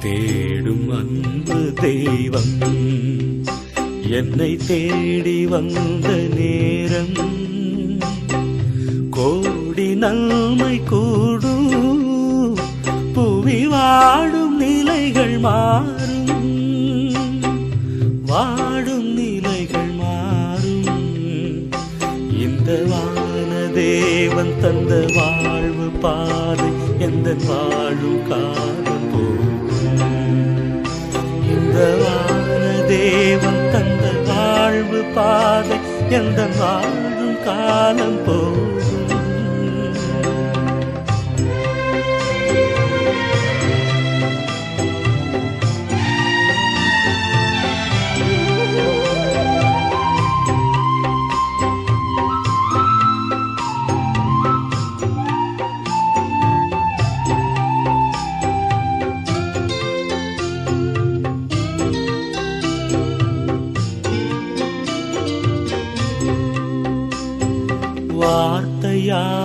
தேடும் அன்பு தெய்வம். என்னை தேடி வந்த நேரம். கோடி நன்மை கூடும். புவி வாடும் நிலைகள் மாறும். வாடும் நிலைகள் மாறும். இந்த வான தேவன் தந்த வாழ்வு பாதை எந்த வாழும் காலம் போ இந்த வான தேவன் தந்த வாழ்வு பாதை எந்த வாழும் காலம் போகும்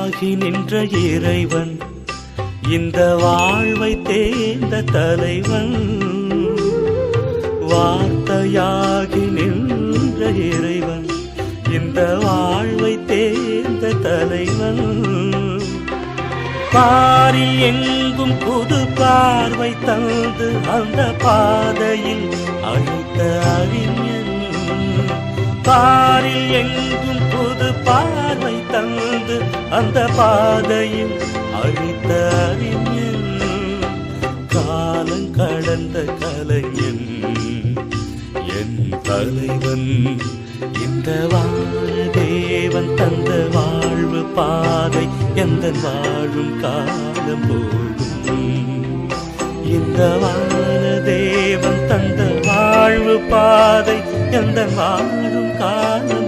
ஆகி நின்ற இறைவன் இந்த வாழ்வை தேர்ந்த தலைவன். வார்த்தையாகி நின்ற இறைவன் இந்த வாழ்வை தேர்ந்த தலைவன். பாரி எங்கும் புது பார்வை தந்து அந்த பாதையில் அழுத்த அறிஞன். பாரில் எங்கும் புது பார்வை தந்து அந்த பாதையில் அழித்த அறிஞன் காலம் கடந்த கலைஞன் என் தலைவன் இந்த வாழ தேவன் தந்த வாழ்வு பாதை எந்த வாழும் காலம் போகும் இந்த வாழ தேவன் தந்த வாழ்வு பாதை எந்த வாழும் காலம்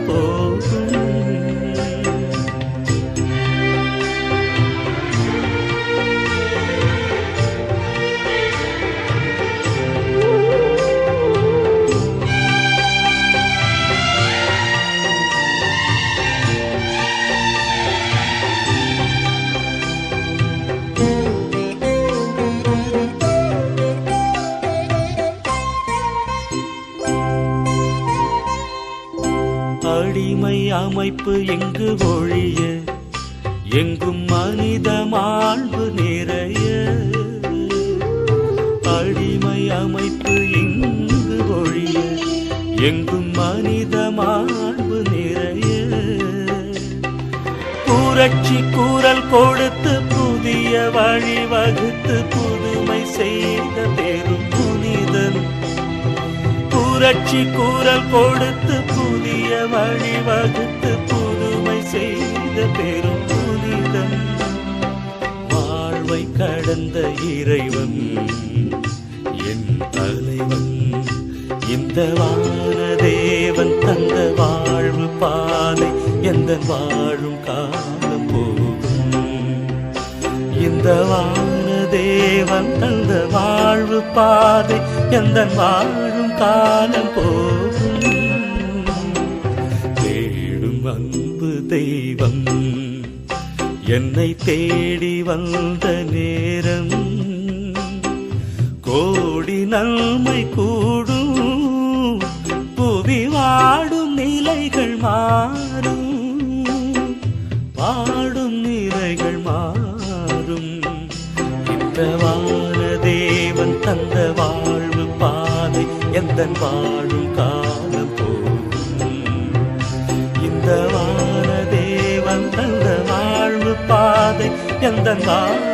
அடிமை அமைப்பு எங்கு ஒழிய? எங்கும் மனித மாழ்வு நிறைய. அடிமை அமைப்பு எங்கு ஒழிய? எங்கும் மனித மாழ்வு நிறைய. புரட்சி கூறல் கொடுத்து புதிய வழி வகுத்து புதுமை செய்த பெரும் புரட்சி கூறல் கொடுத்து புதிய வழிவகுத்து புதுமை செய்த பெரும் புனிதன் வாழ்வை கடந்த இறைவன் என் தலைவன் இந்த வானதேவன் தந்த வாழ்வு பாதை எந்த வாழும் காலம் போகும். இந்த வானதேவன் தந்த வாழ்வு பாதை எந்த வாழும் காலம் போகும் தேடும் அன்பு தெய்வம் என்னை தேடி வந்த நேரம். கோடி நன்மை கூடும் புவி வாடும் நிலைகள் மாறும். வாடும் நிலைகள் மாறும். இந்த வான தேவன் தந்தவா எந்த வாழும் காலம் போகும். இந்த வான தேவன் தந்த வாழ்வு பாதை எந்த நாள்